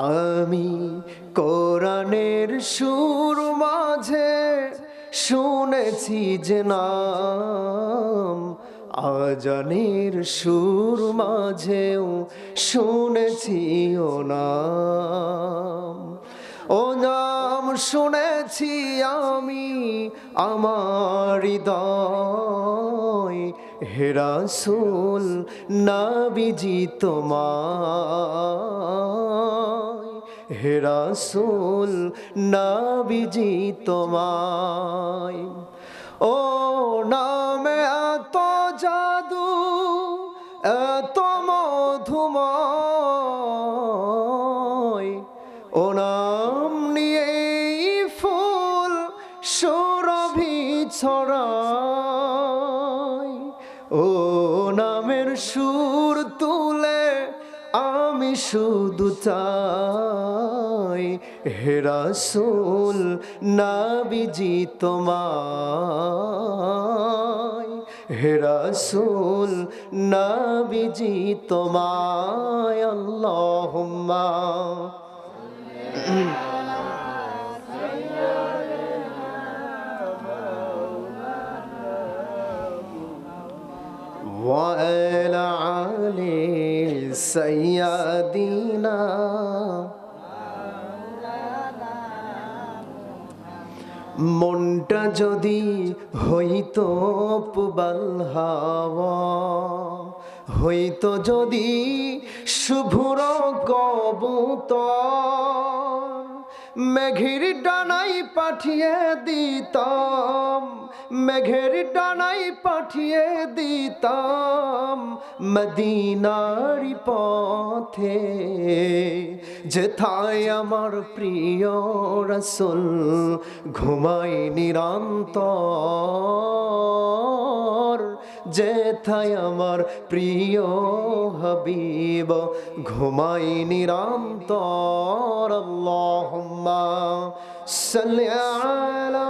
আমি কোরআনের সুর মাঝে শুনেছি যে নাম, আজানের সুর মাঝেও শুনেছি ও নাম। ও নাম শুনেছি আমি আমার হৃদয় হেরাসুল নাবিজি তোমায় হেরাসুল নাবিজি তোমায়। ও নামে এত জাদু, এত মধুময়। ও নাম নিয়েই ফুল সৌরভি ছড়ায়। ও নামের সুর তুলে আমি শুধু চাই হেরাসুল নাবিজি তোমায় হেরাসুল নাবিজি তোমায় আল্লাহুম্মা وعلى সৈয়াদিনা মনটা যদি হইত পুবাল হাওয়া হইত যদি শুভুর কবুতর মেঘের ডানাই পাঠিয়ে দিতাম, মেঘের ডানাই পাঠিয়ে দিতাম মদিনারি পথে। যেথায় আমার প্রিয় রসুল ঘুমাই নিরন্তর, যেথায় আমার প্রিয় হবিব ঘুমাই নিরন্তর। আল্লাহুম্মা সাল্লি আলা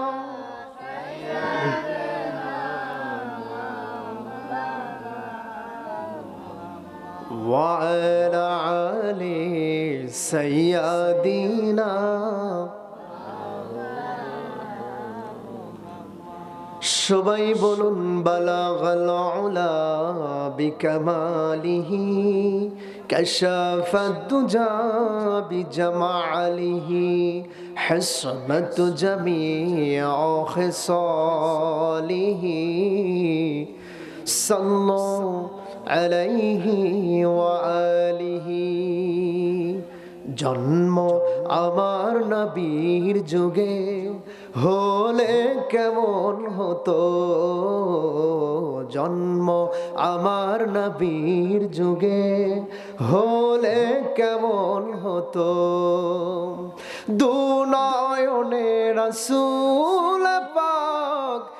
وعلى علي سيدنا সবাই বলুন বালাগাল উলা বিকামালিহি كشف الدجى بجماله حسنت جميع خصاله صلوا عليه وآله জন্ম আমার নবীর যুগে হলে কেমন হতো? জন্ম আমার নবীর যুগে হলে কেমন হতো? দুনয়নে রসুল পাক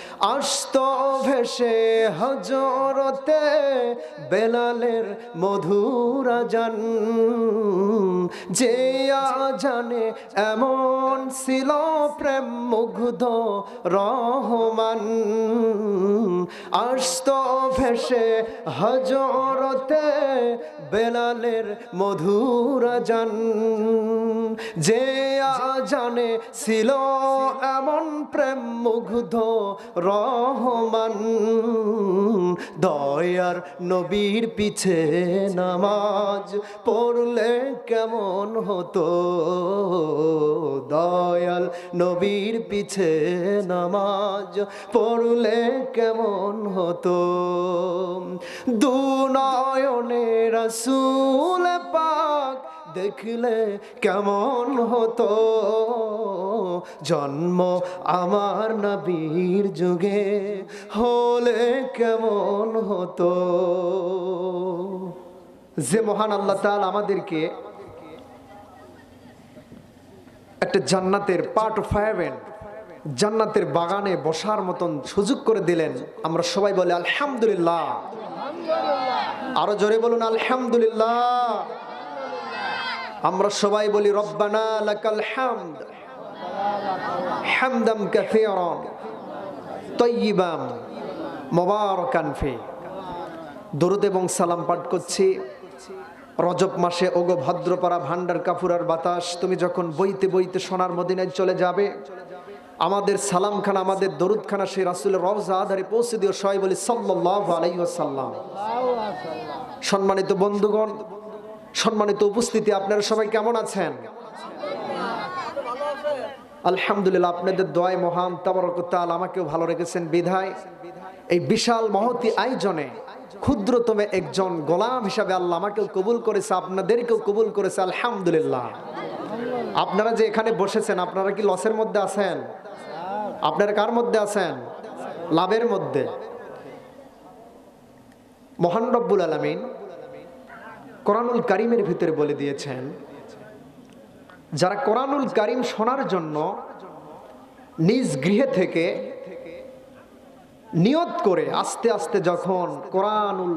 আস্ত ভেসে হজরতে বেলালের মধুরা জান যে জানে এমন ছিল প্রেম মুগ্ধ রহমান। আস্ত ভেসে হজরতে বেলালের মধুরা জান যে জানে ছিল এমন প্রেম মুগ্ধ রহমান, দয়ার নবীর পিছে নামাজ পড়লে কেমন হতো? দয়াল নবীর পিছে নামাজ পড়লে কেমন হতো? দু নয়নে রসুল পাক দেখলে কেমন হতো? জন্ম আমার নবীর যুগে হলে কেমন হতো? যে মহান আল্লাহ তাআলা আমাদেরকে একটা জান্নাতের পার্ট অফ হেভেন জান্নাতের বাগানে বসার মতন সুযোগ করে দিলেন। আমরা সবাই বলে আলহামদুলিল্লাহ। আরও জোরে বলুন আলহামদুলিল্লাহ। আমরা সবাই বলি, রব্বানা দরুদ এবং সালাম পাঠ করছি। রজব মাসে, ওগো ভদ্রপাড়া ভান্ডার কাপুরার বাতাস, তুমি যখন বইতে বইতে সোনার মদিনায় চলে যাবে, আমাদের সালাম খান আমাদের দরুদ খানা সেই রাসুলের রওজা আধারে পৌঁছে দিও, সবাই বলি ওয়াসাল্লাম। সম্মানিত বন্ধুগণ সম্মানিত উপস্থিতি, আপনারা সবাই কেমন আছেন? আলহামদুলিল্লাহ, আপনাদের দোয়ায় মহান তাবরকতাল আমাকেও ভালো রেখেছেন। বিধায় এই বিশাল মহতি আয়োজনে ক্ষুদ্রতম একজন গোলাম হিসাবে আল্লাহ আমাকেও কবুল করেছে, আপনাদেরকেও কবুল করেছে, আলহামদুলিল্লাহ। আপনারা যে এখানে বসেছেন, আপনারা কি লসের মধ্যে আছেন? আপনারা কার মধ্যে আছেন? লাভের মধ্যে। মহান রব্বুল আলমিন কোরআনুল কারিমের ভিতরে বলে দিয়েছেন, যারা কোরআনুল কারিম শোনার জন্য নিজ গৃহে থেকে নিয়ত করে আস্তে আস্তে যখন কোরআনুল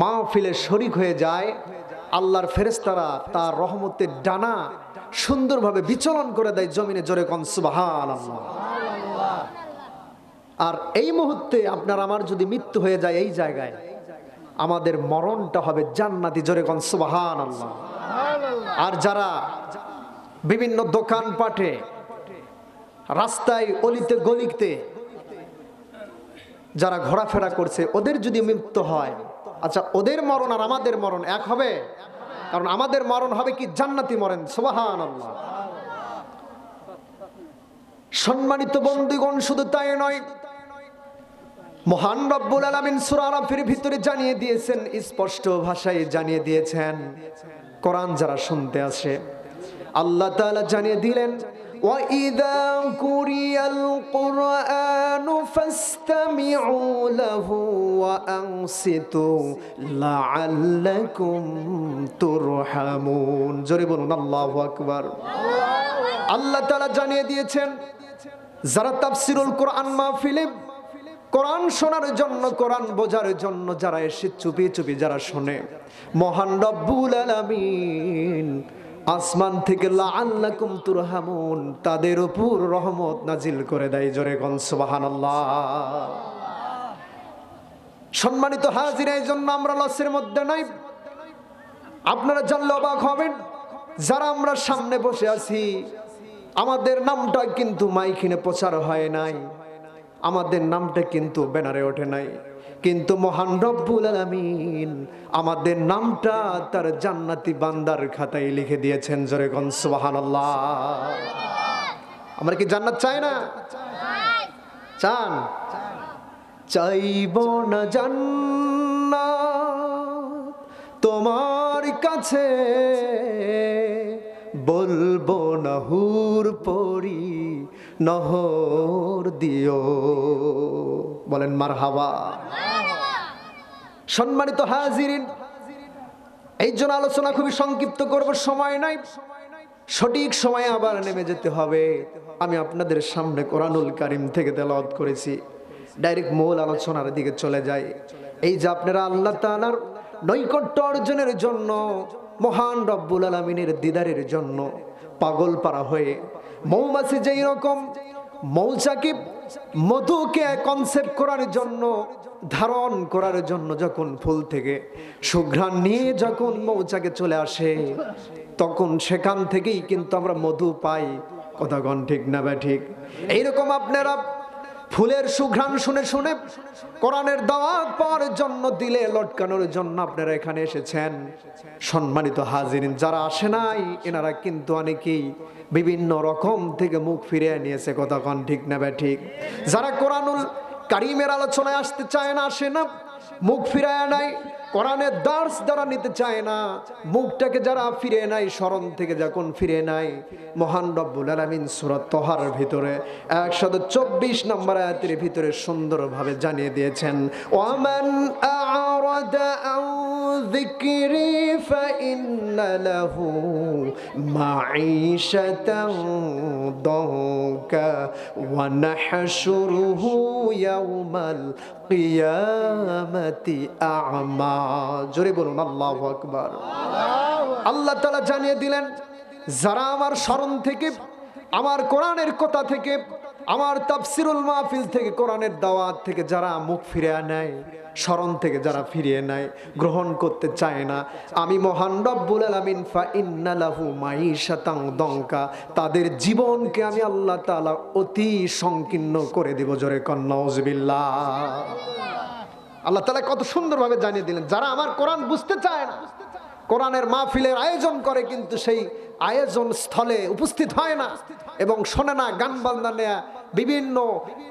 মাহফিলে শরিক হয়ে যায়, আল্লাহর ফেরেস্তারা তার রহমতের ডানা সুন্দরভাবে বিচলন করে দেয় জমিনে জোরে কন সুবাহান আর এই মুহূর্তে আপনার আমার যদি মৃত্যু হয়ে যায় এই জায়গায় আমাদের মরণটা হবে জান্নাতি। জোরে কন সুবাহান আল্লাহ আর যারা বিভিন্ন দোকান পাঠে রাস্তায় অলিতে গলিতে যারা ঘোরাফেরা করছে ওদের যদি মৃত্যু হয় আচ্ছা ওদের মরণ আর আমাদের মরণ এক হবে? কারণ আমাদের মরণ হবে কি জান্নাতি মরেন সুবাহান আল্লাহ সম্মানিত বন্ধুগণ শুধু তাই নয় মহান রব্বুল আলামিন সূরা আরাফের ভিতরে জানিয়ে দিয়েছেন স্পষ্ট ভাষায় জানিয়ে দিয়েছেন কোরআন যারা শুনতে আসে আল্লাহ তাআলা জানিয়ে দিলেন وَإِذَا قُرِئَ الْقُرْآنُ فَاسْتَمِعُوا لَهُ وَأَنصِتُوا لَعَلَّكُمْ تُرْحَمُونَ জোরে বলুন আল্লাহু আকবার আল্লাহ তাআলা জানিয়ে দিয়েছেন যারা তাফসিরুল কোরআন মাহফিলে কোরআন শোনার জন্য, কোরআন বোঝার জন্য যারা এসে চুপি চুপি যারা শোনে, মহান রব্বুল আলামিন, আসমান থেকে লাআল্লাকুম তুরহামুন, তাদের উপর রহমত নাজিল করে দেয় জোরে গন সুবহানাল্লাহ। সম্মানিত হাজির, এই জন্য আমরা লসের মধ্যে নাই। আপনারা জানলে অবাক হবেন, যারা আমরা সামনে বসে আছি, আমাদের নামটা কিন্তু মাইকিনে প্রচার হয় নাই। আমাদের নামটা কিন্তু ব্যানারে ওঠে নাই। কিন্তু মহান রব্বুল আলামিন আমাদের নামটা তার জান্নাতি বান্দার খাতায় লিখে দিয়েছেন জোরে গন সুবহানাল্লাহ। আমরা কি জান্নাত চাই না? চান? চাইব না জান্নাত তোমার কাছে, বলব না হুর পরি নহর দিও। বলেন মার হাওয়া সম্মানিত হাজিরিন, এই জন্য আলোচনা খুবই সংক্ষিপ্ত করব, সময় নাই। সঠিক সময়ে আবার নেমে যেতে হবে। আমি আপনাদের সামনে কোরআনুল কারিম থেকে তেলাওয়াত করেছি। ডাইরেক্ট মূল আলোচনার দিকে চলে যাই। এই যে আপনারা আল্লাহ তাআলার নৈকট্য অর্জনের জন্য মহান রব্বুল আলমিনের দিদারের জন্য পাগল পারা হয়ে মৌমাছি যেই রকম মৌচাকে মধুকে কনসেপ্ট করার জন্য, ধারণ করার জন্য যখন ফুল থেকে সুঘ্রাণ নিয়ে যখন মৌচাকে চলে আসে, তখন সেখান থেকেই কিন্তু আমরা মধু পাই। কথাগণ ঠিক না বা ঠিক? এইরকম আপনারা ফুলের সুঘ্রাণ শুনে শুনে কোরআনের দাওয়াত পাওয়ার জন্য দিলে লটকানোর জন্য আপনারা এখানে এসেছেন। সম্মানিত হাজিরিন, যারা আসে নাই, এনারা কিন্তু অনেকেই বিভিন্ন রকম থেকে মুখ ফিরিয়ে নিয়েছে কতক্ষণ ঠিক না ঠিক। যারা কোরআনুল কারিমের আলোচনায় আসতে চায় না, আসে না, মুখ ফিরায় নাই কোরআনের দার্স দ্বারা নিতে চায় না মুখটাকে যারা ফিরে নাই স্মরণ থেকে যখন ফিরে নাই মহান রব্বুল আলামিন সূরা তহার ভিতরে একশত চব্বিশ নম্বর আয়াতের ভিতরে সুন্দরভাবে জানিয়ে দিয়েছেন ওয়ামান আ أعرض عن ذكري فإن له معيشة ضنكا ونحشره يوم القيامة أعمى জোরে বলুন, আল্লাহু আকবার। আল্লাহ তালা জানিয়ে দিলেন, যারা আমার স্মরণ থেকে, আমার কোরআনের কথা থেকে, আমার তাফসিরুল মাহফিল থেকে, কোরআনের দাওয়াত থেকে যারা মুখ ফিরিয়ে নেয়, স্মরণ থেকে যারা ফিরিয়ে নেয়, গ্রহণ করতে চায় না, আমি মহান রব্বুল আলামিন, ফা ইন্নালাহু মাইশাতাং দঙ্কা, তাদের জীবনকে আমি আল্লাহ তাআলা অতি সংকীর্ণ করে দেব, জোরে কন্নাউজবিল্লাহ আল্লাহ তালা কত সুন্দরভাবে জানিয়ে দিলেন, যারা আমার কোরআন বুঝতে চায় না, কোরআনের মাহফিলের আয়োজন করে কিন্তু সেই আয়োজন স্থলে উপস্থিত হয় না এবং শোনে না, গান বাজনা নেয়া, বিভিন্ন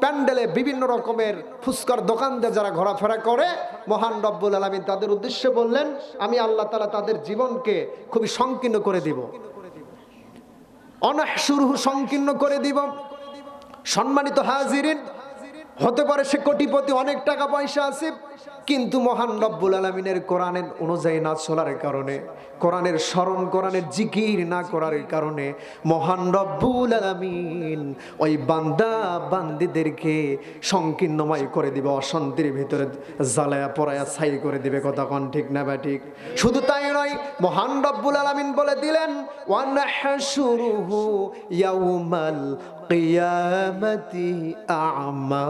প্যান্ডেলে বিভিন্ন রকমের ফুচকার দিয়ে যারা ঘোরাফেরা করে, মহান রব্বুল আলমিন তাদের উদ্দেশ্যে বললেন, আমি আল্লাহ তালা তাদের জীবনকে খুবই সংকীর্ণ করে দিব। অনাহসুরহু সংকীর্ণ করে দিব। সম্মানিত হাজিরিন হতে পারে সে কোটিপতি অনেক টাকা পয়সা আছে, কিন্তু মহান রব্বুল আলমিনের কোরআনের অনুযায়ী না চলার কারণে, কোরআনের স্মরণ, কোরআনের জিকির না করার কারণে মহান রব্বুল আলমিন ওই বান্দা বান্দিদেরকে সংকীর্ণময় করে দিবে, অশান্তির ভিতরে জ্বালায়া পড়ায়া ছাই করে দিবে, কথা কন ঠিক না বা ঠিক? শুধু তাই নয়, মহান রব্বুল আলমিন বলে দিলেন ওয়ান ওয়ানাহাসুরুহু ইয়াউমাল কিয়ামতি আ'মা।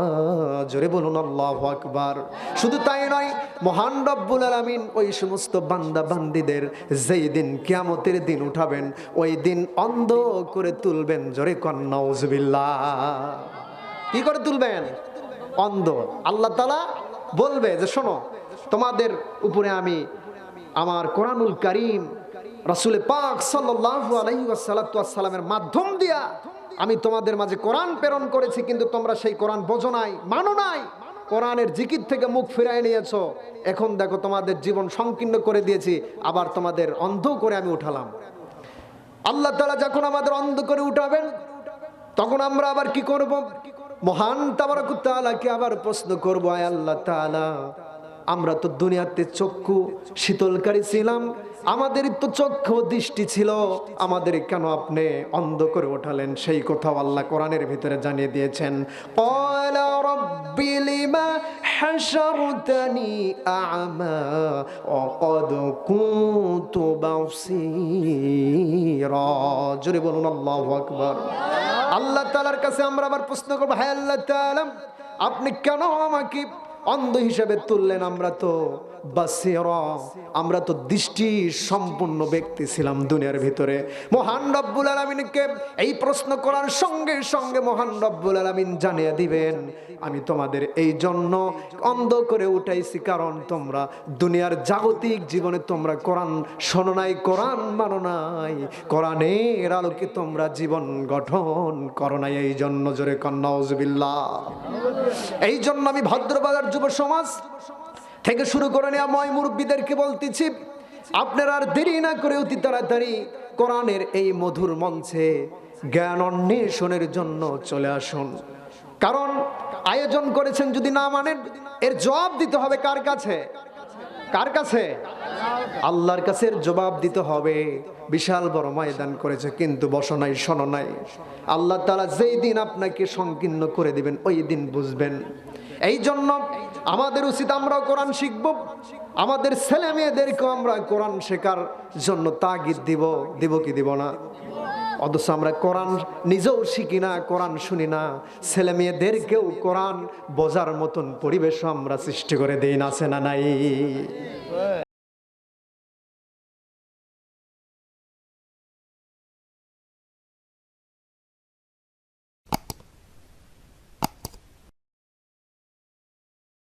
জোরে বলুন, আল্লাহু আকবার। শুধু তাই নয়, মহান রব্বুল আলামিন ওই সমস্ত বান্দা বান্দিদের যেই দিন কিয়ামতের দিন উঠাবেন, ওই দিন অন্ধ করে তুলবেন। জোরে কন, নাউজুবিল্লাহ। কি করে তুলবেন? অন্ধ। আল্লাহ তাআলা বলবে যে, শোনো, তোমাদের উপরে আমি আমার কোরআনুল কারীম, রাসূলে পাক সাল্লাল্লাহু আলাইহি ওয়াসাল্লামের মাধ্যম দিয়া আমি তোমাদের মাঝে কোরআন প্রেরণ করেছি, কিন্তু তোমরা সেই কোরআন বোঝো নাই, মানো নাই। কোরআনের জিকির থেকে মুখ ফিরাই নিয়েছো। এখন দেখো তোমাদের জীবন সংকীর্ণ করে দিয়েছি, আবার তোমাদের অন্ধ করে আমি উঠালাম। আল্লাহ তাআলা যখন আমাদের অন্ধ করে উঠাবেন, তখন আমরা আবার কি করব? মহান তাবারকুত্তালাকে আবার প্রশ্ন করব, আয় আল্লাহ তাআলা। আমরা তো দুনিয়াতে চক্ষু শীতলকারী ছিলাম আমাদের তো চক্ষু দৃষ্টি ছিল। আমাদের কেন আপনি অন্ধ করে ওঠালেন সেই কথাও আল্লাহ কোরআনের ভিতরে জানিয়ে দিয়েছেন। জোরে বলুন, আল্লাহ আকবর। আল্লাহ তালার কাছে আমরা আবার প্রশ্ন করব হ্যাঁ আল্লাহ আপনি কেন আমাকে অন্ধ হিসেবে তুললেন আমরা তো। আমরা তো দৃষ্টি সম্পূর্ণ ব্যক্তি ছিলাম দুনিয়ার ভিতরে। মহান রব্বুল আলমিনকে এই প্রশ্ন করার সঙ্গে সঙ্গে মহান রব্বুল আলমিন জানিয়ে দিবেন, আমি তোমাদের এই জন্য অন্ধ করে উঠাইছি কারণ তোমরা দুনিয়ার জাগতিক জীবনে তোমরা কোরআন শোনো নাই, কোরআন মানো নাই। কোরআনের আলোকে তোমরা জীবন গঠন করো নাই। এই জন্য জোরে কন্যা এই জন্য আমি ভদ্রবাজার যুব সমাজ থেকে শুরু করে নেওয়া ময় মুরব্বীদেরকে বলতেছি, আপনারা আর দেরি না করে অতি তাড়াতাড়ি কোরআনের এই মধুর মঞ্চে জ্ঞান অন্বেষণের জন্য চলে আসুন। কারণ আয়োজন করেছেন যদি না মানেন, এর জবাব দিতে হবে কার কাছে? কার কাছে? আল্লাহর কাছে জবাব দিতে হবে। বিশাল বড় ময়দান করেছে, কিন্তু বসো নাই, শোনো নাই। আল্লাহ তালা যেই দিন আপনাকে সংকীর্ণ করে দিবেন, ওই দিন বুঝবেন। এই জন্য আমাদের উচিত আমরা কোরআন শিখব। আমাদের ছেলে মেয়েদেরকেও আমরা কোরআন শেখার জন্য তাগিদ দিব দিব কি দিব না? অথচ আমরা কোরআন নিজেও শিখি না, কোরআন শুনি না। ছেলে মেয়েদেরকেও কোরআন বোঝার মতন পরিবেশ আমরা সৃষ্টি করে দিই না আছে না নাই?